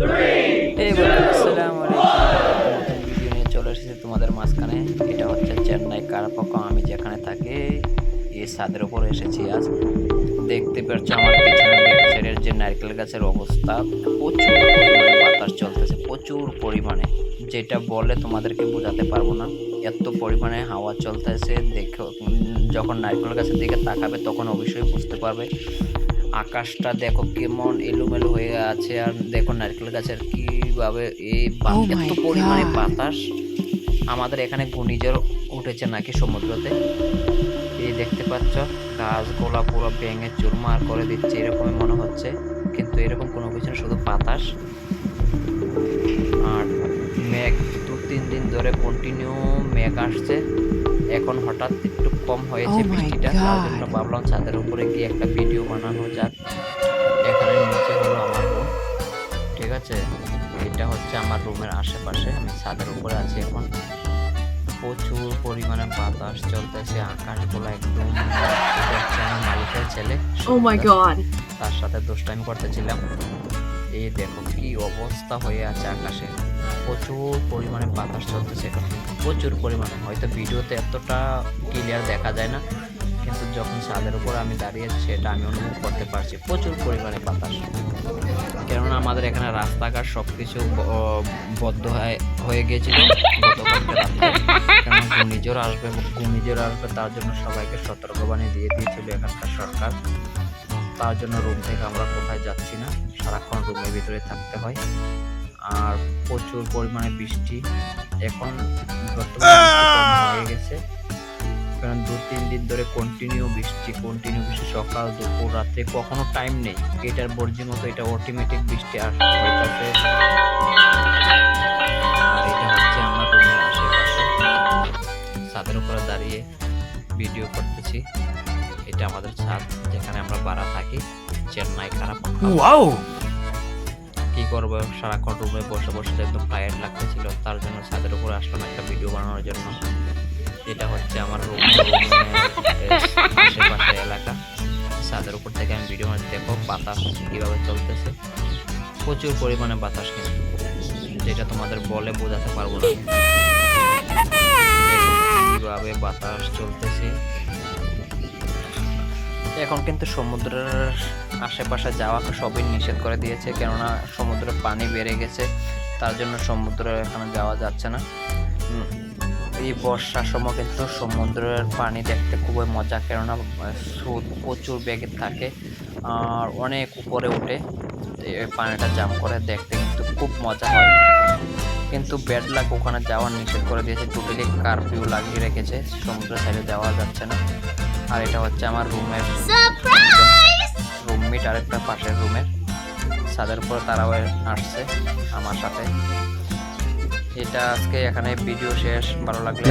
Video নিয়ে চলে এসেছি তোমাদের মাঝখানে। এটা হচ্ছে চেন্নাই কারাপক্ষ। আমি যেখানে থাকি, এই ছাদের উপর এসেছি আজ। দেখতে পাচ্ছ আমার পিছনে যে নারকেল গাছের অবস্থা। প্রচুর পরিমাণে বাতাস চলতেছে, প্রচুর পরিমাণে। যেটা বলে তোমাদেরকে বোঝাতে পারব না। এত পরিমাণে হাওয়া চলতেছে, দেখো যখন নারকেল গাছের দিকে তাকাবে, তখন অবশ্যই বুঝতে পারবে। আকাশটা দেখো কেমন এলোমেলো হয়ে আছে আর দেখো নারকেল গাছের কীভাবে এই Oh এত পরিমাণে বাতাস। আমাদের এখানে ঘূর্ণিঝড় উঠেছে নাকি সমুদ্রতে? এই দেখতে পাচ্ছ গাছগুলা পুরো ভেঙে চুরমার করে দিচ্ছে এরকমই মনে হচ্ছে। কিন্তু এরকম কোনো কিছু না, শুধু বাতাস। আর মেঘ দু তিন দিন ধরে কন্টিনিউ মেঘ আসছে। এখন হঠাৎ একটু কম হয়েছে Oh বৃষ্টিটা তার জন্য ভাবলাম ছাদের উপরে গিয়ে একটা ভিডিও বানানো যাক। এখানে নিচে হলো আমার রুম ঠিক আছে? এটা হচ্ছে আমার রুমের আশেপাশে আমি ছাদের উপরে আছি এখন। প্রচুর পরিমাণে বাতাস চলতেছে আকাশগুলো একদম মালিকের ছেলে Oh. তার সাথে দুষ্টামি করতেছিলাম। এই দেখো কি অবস্থা হয়ে আছে আকাশে। প্রচুর পরিমাণে বাতাস চলতেছে। প্রচুর পরিমাণে। হয়তো ভিডিওতে এতটা ক্লিয়ার দেখা যায় না। কিন্তু যখন ছাদের উপর আমি দাঁড়িয়ে সেটা আমি অনুভব করতে পারছি। প্রচুর পরিমাণে বাতাস। কেননা আমাদের এখানে রাস্তাঘাট সব কিছু বদ্ধ হয়ে গিয়েছিল কেন ঘূর্ণিঝড় আসবে ঘূর্ণিঝড় আসবে তার জন্য সবাইকে সতর্কবাণী দিয়ে দিয়েছিল এখানকার সরকার। তার জন্য রুম থেকে আমরা কোথায় যাচ্ছি না, সারাক্ষণ রুমের ভিতরে থাকতে হয়। আর প্রচুর পরিমাণে বৃষ্টি এখন হয়ে গেছে। কারণ দু, তিন দিন ধরে কন্টিনিউ বৃষ্টি কন্টিনিউ বৃষ্টি, সকাল, দুপুর রাত্রে কখনো টাইম নেই। এটার বর্জি মতো এটা অটোমেটিক বৃষ্টি আর হইতাছে। আর এটা হচ্ছে আমার ছাদের উপরে দাঁড়িয়ে ভিডিও করতেছি। এটা আমাদের ছাদ যেখানে আমরা ভাড়া থাকি চেন্নাই খারাপ Wow! কি করব সারাক্ষণ রুমে বসে বসে একদম টায়ার্ড লাগতেছিল তার জন্য ছাদের উপরে আসলাম একটা ভিডিও বানানোর জন্য। এটা হচ্ছে আমার রুম আশেপাশে এলাকা। ছাদের উপর থেকে আমি ভিডিও বানাতে দেখো বাতাস কীভাবে চলতেছে। প্রচুর পরিমাণে বাতাস কিন্তু যেটা তোমাদের বলে বোঝাতে পারব না। কীভাবে বাতাস চলতেছে। এখন কিন্তু সমুদ্রের আশেপাশে যাওয়া সবই নিষেধ করে দিয়েছে, কেননা সমুদ্রের পানি বেড়ে গেছে, তার জন্য সমুদ্রে এখানে যাওয়া যাচ্ছে না। এই বর্ষার সময় কিন্তু সমুদ্রের পানি দেখতে খুবই মজা, কেননা স্রোত প্রচুর বেগে থাকে আর অনেক উপরে উঠে পানিটা জাম করে দেখতে কিন্তু খুব মজা হয়। কিন্তু ব্যাড লাক ওখানে যাওয়ার নিষেধ করে দিয়েছে টোটালি কারফিউ লাগিয়ে রেখেছে, সমুদ্রের সাইডে যাওয়া যাচ্ছে না। আর এটা হচ্ছে আমার রুমের রুমমেট আর একটা পাশের রুমের। ছাদের উপর তারাও আসছে আমার সাথে। এটা আজকে এখানে ভিডিও শেষ। ভালো লাগলে.